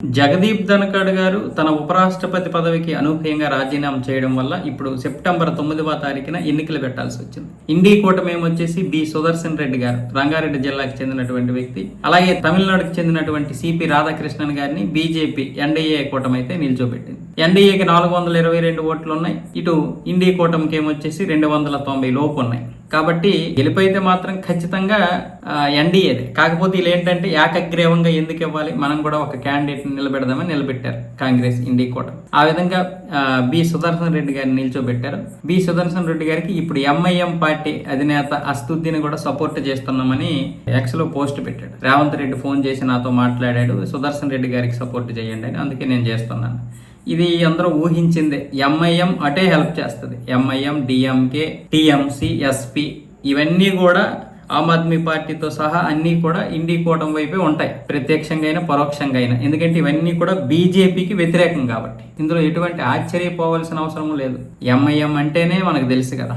జగదీప్ ధనఖడ్ గారు తన ఉపరాష్ట్రపతి పదవికి అనూహ్యంగా రాజీనామా చేయడం వల్ల ఇప్పుడు సెప్టెంబర్ తొమ్మిదవ తారీఖున ఎన్నికలు పెట్టాల్సి వచ్చింది. ఇండి కూటమి వచ్చేసి బి సుదర్శన్ రెడ్డి గారు రంగారెడ్డి జిల్లాకు చెందినటువంటి వ్యక్తి అలాగే తమిళనాడుకు చెందినటువంటి సిపి రాధాకృష్ణన్ గారిని బీజేపీ ఎన్డీఏ కూటమి అయితే నిల్చోబెట్టింది. ఎన్డీఏకి నాలుగు వందల ఇరవై రెండు ఓట్లు ఉన్నాయి ఇటు ఇండి కూటమికి ఏమొచ్చేసి రెండు వందల తొంభై లోపు ఉన్నాయి కాబట్టి గెలుపైతే మాత్రం ఖచ్చితంగా ఎన్డీఏది కాకపోతే వీళ్ళు ఏంటంటే ఏకగ్రీవంగా ఎందుకు ఇవ్వాలి? మనం కూడా ఒక క్యాండిడేట్ నిలబెడదామని నిలబెట్టారు కాంగ్రెస్ ఇండి కూడా ఆ విధంగా బి సుదర్శన్ రెడ్డి గారిని నిల్చోబెట్టారు. బి సుదర్శన్ రెడ్డి గారికి ఇప్పుడు ఎంఐఎం పార్టీ అధినేత అస్తుద్దీని కూడా సపోర్ట్ చేస్తున్నామని ఎక్స్లో పోస్ట్ పెట్టాడు. రేవంత్ రెడ్డి ఫోన్ చేసి నాతో మాట్లాడాడు. సుదర్శన్ రెడ్డి గారికి సపోర్ట్ చేయండి అని అందుకే నేను చేస్తున్నాను. ఇది అందరూ ఊహించిందే. ఎంఐఎం అటే హెల్ప్ చేస్తుంది. ఎంఐఎం డిఎంకే టిఎంసి ఎస్పి ఇవన్నీ కూడా ఆమ్ ఆద్మీ పార్టీతో సహా అన్నీ కూడా ఇండి కూటమి వైపే ఉంటాయి. ప్రత్యక్షంగా అయినా పరోక్షంగా అయినా. ఎందుకంటే ఇవన్నీ కూడా బీజేపీకి వ్యతిరేకం కాబట్టి. ఇందులో ఎటువంటి ఆశ్చర్యపోవాల్సిన అవసరం లేదు. ఎంఐఎం అంటేనే మనకు తెలుసు కదా.